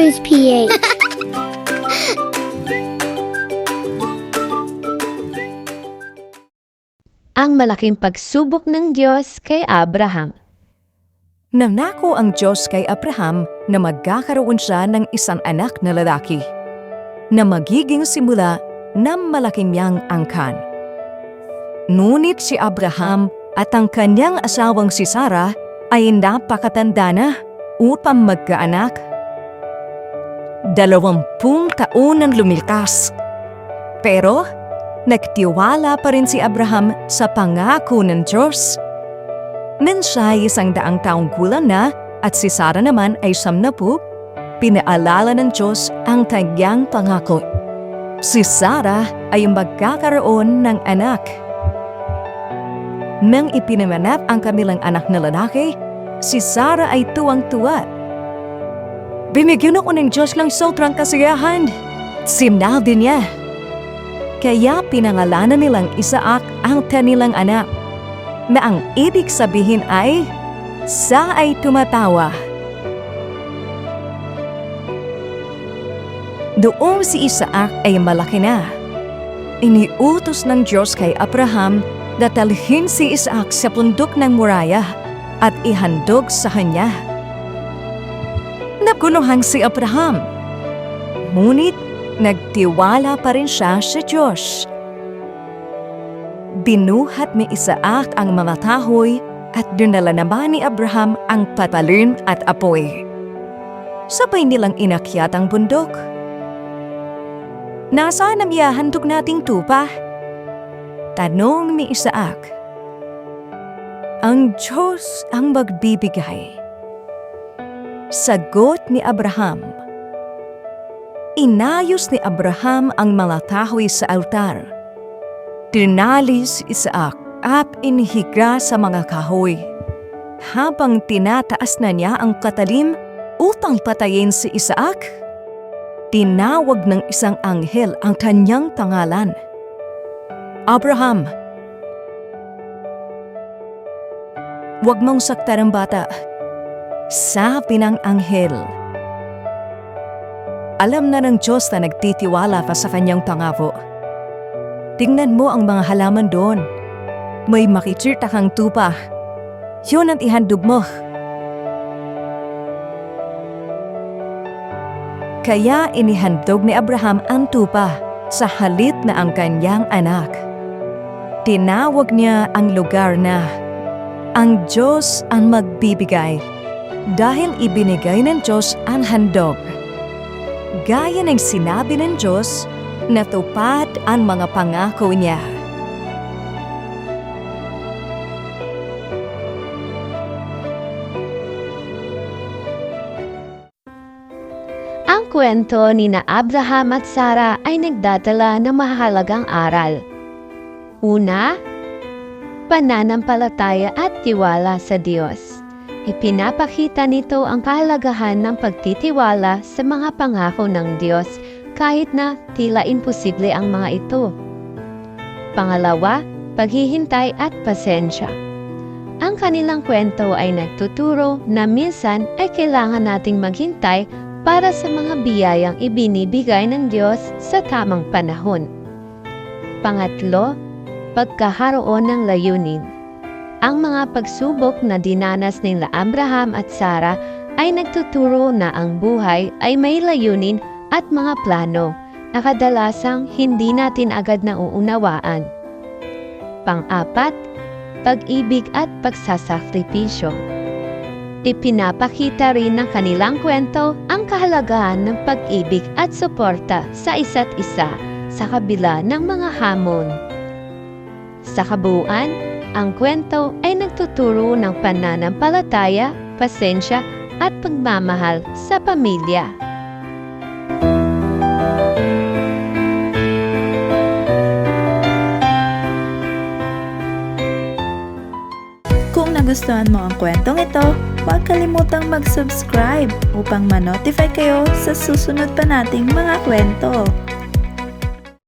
Cruise PH. Ang malaking pagsubok ng Diyos kay Abraham. Nangako ang Diyos kay Abraham na magkakaroon siya ng isang anak na lalaki na magiging simula ng malaking niyang angkan. Ngunit si Abraham at ang kanyang asawang si Sarah ay napakatanda na upang magkaanak. Dalawampung taon ang lumikas. Pero nagtiwala pa rin si Abraham sa pangako ng Diyos. Nang siya ay isang daang taong gulang na at si Sarah naman ay samnapu, pinaalala ng Diyos ang kanyang pangako. Si Sarah ay magkakaroon ng anak. Nang ipinamanap ang kanilang anak na lalaki, si Sarah ay tuwang-tuwa. Binigyan ako ng Diyos ng sobrang kasiyahan. Sinabi niya. Kaya pinangalanan nilang Isaac ang kanilang anak na ang ibig sabihin ay sa ay tumatawa. Doong si Isaac ay malaki na. Iniutos ng Diyos kay Abraham na talhin si Isaac sa bundok ng Moriah at ihandog sa kanya. Nagunuhan si Abraham. Ngunit nagtiwala pa rin siya sa Diyos. Binuhat ni Isaac ang mga kahoy at dinala naman ni Abraham ang patalin at apoy. Sabay nilang inakyat ang bundok. Nasaan ang ihahandog nating tupa? Tanong ni Isaac. Ang Diyos ang magbibigay. Sagot ni Abraham. Inayos ni Abraham ang mga kahoy sa altar. Tinalis Isaac at inihiga sa mga kahoy. Habang tinataas na niya ang katalim upang patayin si Isaac, tinawag ng isang anghel ang kanyang pangalan. Abraham, huwag mong saktan ang bata. Sabi ng anghel. Alam na ng Diyos na nagtitiwala pa sa kanyang pangako. Tingnan mo ang mga halaman doon. May makitsirta kang tupa. Yun ang ihandog mo. Kaya inihandog ni Abraham ang tupa sa halit na ang kanyang anak. Tinawag niya ang lugar na ang Diyos ang magbibigay dahil ibinigay ng Diyos ang handog. Gaya ng sinabi ng Diyos, natupad ang mga pangako niya. Ang kwento ni na Abraham at Sarah ay nagdadala ng mahalagang aral. Una, pananampalataya at tiwala sa Diyos. Ipinapakita nito ang kahalagahan ng pagtitiwala sa mga pangako ng Diyos kahit na tila imposible ang mga ito. Pangalawa, paghihintay at pasensya. Ang kanilang kwento ay nagtuturo na minsan ay kailangan nating maghintay para sa mga biyayang ibinibigay ng Diyos sa tamang panahon. Pangatlo, pagkaharoon ng layunin. Ang mga pagsubok na dinanas nila Abraham at Sarah ay nagtuturo na ang buhay ay may layunin at mga plano na kadalasang hindi natin agad nauunawaan. Pang-apat, pag-ibig at pagsasakripisyo. Ipinapakita rin ng kanilang kwento ang kahalagahan ng pag-ibig at suporta sa isa't isa sa kabila ng mga hamon. Sa kabuuan, ang kwento ay nagtuturo ng pananampalataya, pasensya at pagmamahal sa pamilya. Kung nagustuhan mo ang kwentong ito, huwag kalimutang mag-subscribe upang ma-notify kayo sa susunod pa nating mga kwento.